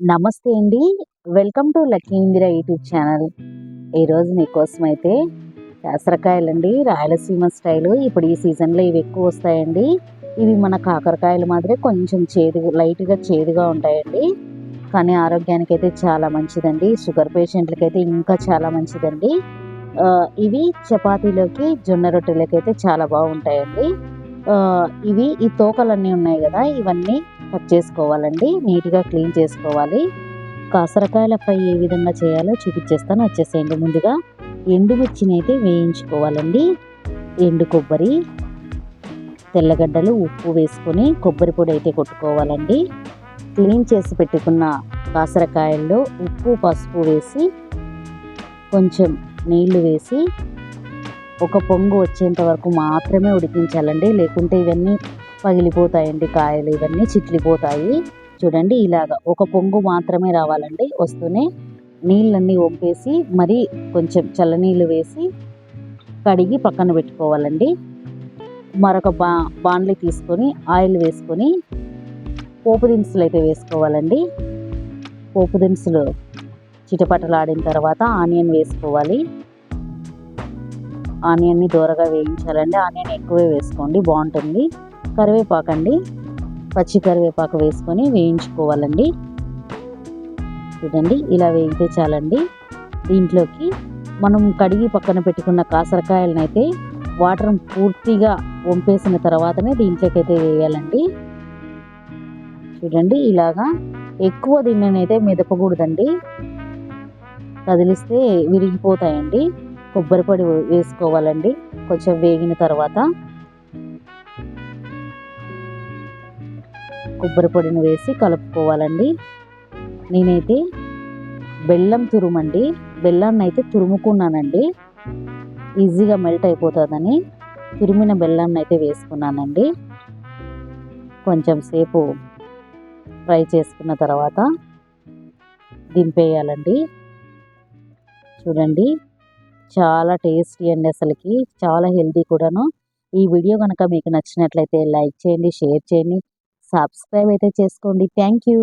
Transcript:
నమస్తే అండి. Welcome to lucky Indira YouTube channel. ఈరోజు మీకోసం అయితే కేసరకాయలండి రాయలసీమ స్టైలు. ఇప్పుడు ఈ సీజన్లో ఇవి ఎక్కువ వస్తాయండి. ఇవి మన కాకరకాయలు మాదిరి కొంచెం చేదు లైట్గా చేదుగా ఉంటాయండి. కానీ ఆరోగ్యానికి అయితే చాలా మంచిదండి. షుగర్ పేషెంట్లకి అయితే ఇంకా చాలా మంచిదండి. ఇవి చపాతీలోకి జొన్న రొట్టెలకి అయితే చాలా బాగుంటాయండి. ఇవి ఈ తోకలన్నీ ఉన్నాయి కదా ఇవన్నీ కట్ చేసుకోవాలండి. నీట్గా క్లీన్ చేసుకోవాలి. కాసరకాయల ఫ్రై ఏ విధంగా చేయాలో చూపించేస్తాను. వచ్చేసేయండి ముందుగా. ఎండుమిర్చిని అయితే వేయించుకోవాలండి. ఎండు కొబ్బరి తెల్లగడ్డలు ఉప్పు వేసుకొని కొబ్బరి పొడి అయితే కొట్టుకోవాలండి. క్లీన్ చేసి పెట్టుకున్న కాసరకాయల్లో ఉప్పు పసుపు వేసి కొంచెం నీళ్ళు వేసి ఒక పొంగు వచ్చేంత వరకు మాత్రమే ఉడికించాలండి. లేకుంటే ఇవన్నీ పగిలిపోతాయండి కాయలు ఇవన్నీ చిట్లిపోతాయి. చూడండి ఇలాగ ఒక పొంగు మాత్రమే రావాలండి. వస్తూనే నీళ్ళన్నీ వంపేసి మరి కొంచెం చల్లనీళ్ళు వేసి కడిగి పక్కన పెట్టుకోవాలండి. మరొక బా బాండ్లీ తీసుకొని ఆయిల్ వేసుకొని పోపు దినుసులు అయితే వేసుకోవాలండి. పోపు దినుసులు చిటపటలాడిన తర్వాత ఆనియన్ వేసుకోవాలి. ఆనియన్ని దూరగా వేయించాలండి. ఆనియన్ ఎక్కువే వేసుకోండి బాగుంటుంది. కరివేపాకు అండి పచ్చి కరివేపాకు వేసుకొని వేయించుకోవాలండి. చూడండి ఇలా వేయితే చాలండి. దీంట్లోకి మనం కడిగి పక్కన పెట్టుకున్న కాసరకాయలను అయితే వాటర్ పూర్తిగా వంపేసిన తర్వాతనే దీంట్లోకి అయితే వేయాలండి. చూడండి ఇలాగా ఎక్కువ దీన్ని అయితే మెదపకూడదండి. కదిలిస్తే విరిగిపోతాయండి. కొబ్బరి పొడి వేసుకోవాలండి. కొంచెం వేగిన తర్వాత కొబ్బరి పొడిని వేసి కలుపుకోవాలండి. నేనైతే బెల్లం తురుమండి. బెల్లాన్ని అయితే తురుముకున్నానండి. ఈజీగా మెల్ట్ అయిపోతుందని తురిమిన బెల్లాన్ని అయితే వేసుకున్నానండి. కొంచెం సేపు ఫ్రై చేసుకున్న తర్వాత దింపేయాలండి. చూడండి. చాలా టేస్టీ అండి అసలుకి చాలా హెల్తీ కూడాను. ఈ వీడియో కనుక మీకు నచ్చినట్లయితే లైక్ చేయండి షేర్ చేయండి సబ్స్క్రైబ్ అయితే చేసుకోండి. Thank you.